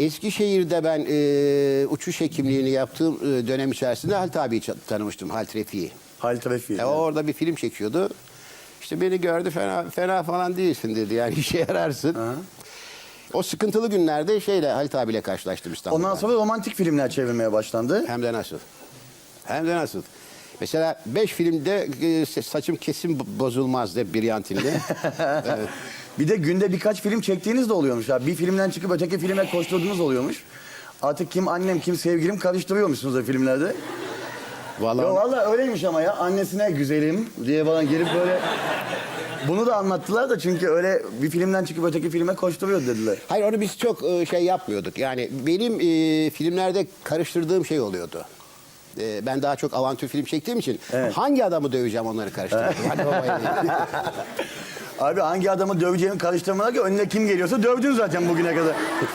Eskişehir'de ben e, uçuş hekimliğini yaptığım e, dönem içerisinde Halit abiyi tanımıştım, Halit Refik'i. Halit Refi. E, o orada bir film çekiyordu. İşte beni gördü fena fena falan değilsin dedi yani işe yararsın. O sıkıntılı günlerde şeyle Halit abiyle karşılaştım İstanbul'da. Ondan sonra romantik filmler çevirmeye başlandı. Hem de nasıl? Hem de nasıl? Mesela beş filmde e, saçım kesin bo- bozulmaz de Briantin'de. evet. Bir de günde birkaç film çektiğiniz de oluyormuş. Ya. Bir filmden çıkıp öteki filme koşturduğunuz oluyormuş. Artık kim annem kim sevgilim karıştırıyormuşsunuz da filmlerde. Vallahi Yo valla öyleymiş ama ya annesine güzelim diye falan gelip böyle... Bunu da anlattılar da çünkü öyle bir filmden çıkıp öteki filme koşturuyor dediler. Hayır onu biz çok e, şey yapmıyorduk. Yani benim e, filmlerde karıştırdığım şey oluyordu. E, ben daha çok avantür film çektiğim için hangi adamı döveceğim onları karıştırıyordum. Hadi. Abi hangi adamı döveceğini karıştırmalar ki önüne kim geliyorsa dövdün zaten bugüne kadar.